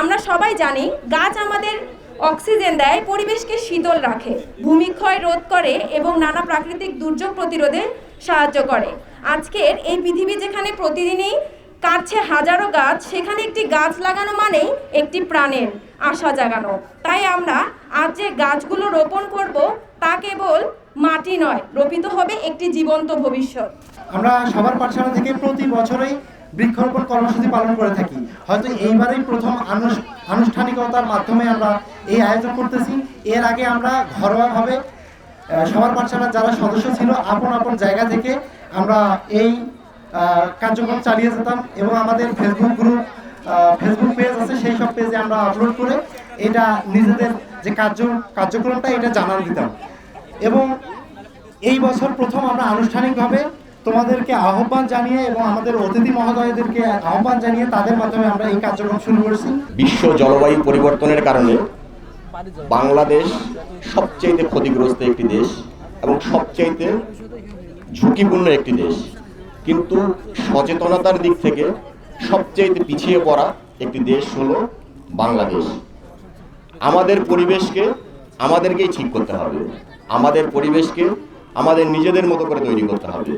আমরা সবাই জানি গাছ আমাদের অক্সিজেন দেয়, পরিবেশকে শীতল রাখে, ভূমিক্ষয় রোধ করে এবং নানা প্রাকৃতিক দুর্যোগ প্রতিরোধে সাহায্য করে। আজকের এই পৃথিবী যেখানে প্রতিদিনই কাটছে হাজারো গাছ, সেখানে একটি গাছ লাগানো মানেই একটি প্রাণের আশা জাগানো। তাই আমরা আজ যে গাছগুলো রোপণ করব, তা কেবল মাটি নয়, রোপিত হবে একটি জীবন্ত ভবিষ্যৎ। আমরা সবার পাঠশালা থেকে প্রতি বছরই বৃক্ষরোপণ কর্মসূচি পালন করে থাকি। হয়তো এইবারেই প্রথম আনুষ্ঠানিকতার মাধ্যমে আমরা এই আয়োজন করতেছি। এর আগে আমরা ঘরোয়াভাবে সবার পাঠশালার যারা সদস্য ছিল, আপন আপন জায়গা থেকে আমরা এই কার্যক্রম চালিয়ে যেতাম এবং আমাদের ফেসবুক গ্রুপ ফেসবুক পেজ আছে, সেই সব পেজে আমরা আপলোড করে এটা নিজেদের যে কার্য কার্যক্রমটা, এটা জানান দিতাম। এবং এই বছর প্রথম আমরা আনুষ্ঠানিকভাবে তোমাদেরকে আহ্বান জানিয়ে এবং আমাদের অতিথি মহোদয়দেরকে আহ্বান জানিয়ে তাদের মাধ্যমে আমরা এই কার্যক্রম শুরু করছি। বিশ্ব জলবায়ু পরিবর্তনের কারণে বাংলাদেশ সবচেয়ে ক্ষতিগ্রস্ত একটি দেশ এবং সবচেয়ে ঝুঁকিপূর্ণ একটি দেশ। কিন্তু সচেতনতার দিক থেকে সবচেয়ে পিছিয়ে পড়া একটি দেশ হলো বাংলাদেশ। আমাদের পরিবেশকে আমাদেরকেই ঠিক করতে হবে। আমাদের পরিবেশকে আমাদের নিজেদের মতো করে তৈরি করতে হবে।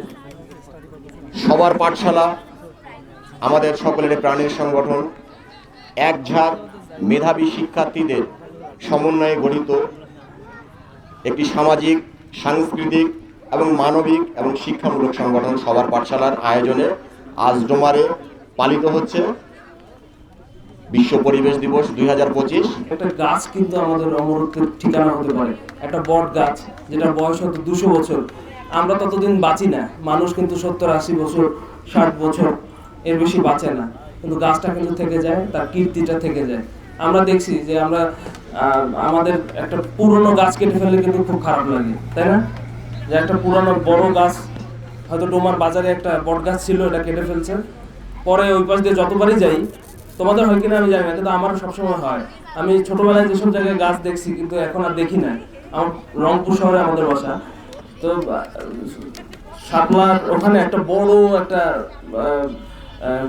সবার পাঠশালা, আমাদের সকলের প্রাণের সংগঠন, এক ঝাঁক মেধাবী শিক্ষার্থীদের সমন্বয়ে গঠিত একটি সামাজিক, সাংস্কৃতিক এবং মানবিক এবং শিক্ষামূলক সংগঠন সবার পাঠশালার আয়োজনে আজ ডোমারে পালিত হচ্ছে। বিশ্ব পরিবেশ দিবস দুই হাজার পঁচিশ। একটা গাছ কিন্তু আমাদের অমরত্বের ঠিকানা হতে পারে। একটা বট গাছ, যেটা বয়স হয়তো দুশো বছর। আমরা ততদিন বাঁচি না। মানুষ কিন্তু সত্তর আশি বছর, ষাট বছর এর বেশি বাঁচে না। কিন্তু গাছটা কিন্তু থেকে যায়, তার কীর্তিটা থেকে যায়। আমরা দেখছি যে আমরা আমাদের একটা পুরনো গাছ কেটে ফেললে কিন্তু খুব খারাপ লাগে, তাই না? যে একটা পুরনো বড় গাছ, হয়তো ডোমার বাজারে একটা বট গাছ ছিল, এটা কেটে ফেলছে। পরে ওই পাশ দিয়ে যতবারই যাই তোমাদের হয় কিনা আমি জানি না, কিন্তু আমারও সবসময় হয়। আমি ছোটবেলায় যেসব জায়গায় গাছ দেখছি, কিন্তু এখন আর দেখি না। আমার রংপুর শহরে আমাদের বাসা। তো শাপলার ওখানে একটা বড় একটা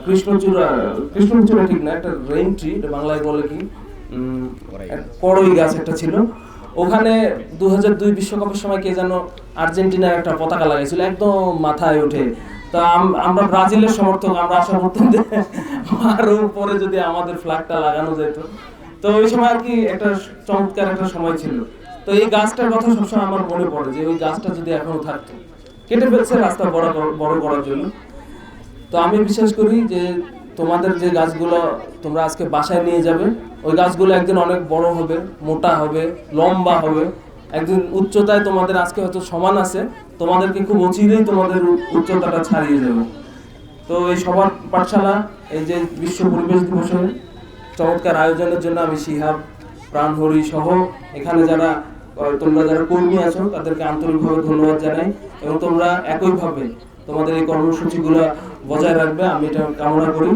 কৃষ্ণচূড়া কৃষ্ণচূড়া ঠিক না, একটা রেইন ট্রি বাংলায় বলে কি? কড়ই গাছ একটা ছিল। ওখানে দু দুই বিশ্বকাপের সময় কে যেন আর্জেন্টিনার একটা পতাকা লাগাইছিল, একদম মাথায় ওঠে। তা আমরা ব্রাজিলের সমর্থক, আমরা আশা করতাম যে পরে যদি আমাদের ফ্ল্যাগটা লাগানো যেত, তো ওই সময় আর কি একটা চমৎকার একটা সময় ছিল। তো এই গাছটার কথা সবসময় আমার মনে পড়ে যে ওই গাছটা যদি এখনও থাকতো। কেটে ফেলছে রাস্তা বড় বড় করার জন্য। তো আমি বিশ্বাস করি যে তোমাদের যে গাছগুলো তোমরা আজকে বাসায় নিয়ে যাবে, ওই গাছগুলো একদিন অনেক বড় হবে, মোটা হবে, লম্বা হবে। একদিন উচ্চতায় তোমাদের আজকে হয়তো সমান আছে, তোমাদেরকে খুব অচিরেই তোমাদের উচ্চতাটা ছাড়িয়ে যাবে তো এই সবার পাঠশালা, এই যে বিশ্ব পরিবেশ দিবসের চমৎকার আয়োজনের জন্য আমি শিহাব, প্রাণহরি সহ এখানে যারা তোমরা যারা কর্মী আছো, তাদেরকে আন্তরিকভাবে ধন্যবাদ জানাই এবং তোমরা একইভাবে তোমাদের এই কর্মসূচিগুলো বজায় রাখবে, আমি এটা কামনা করি।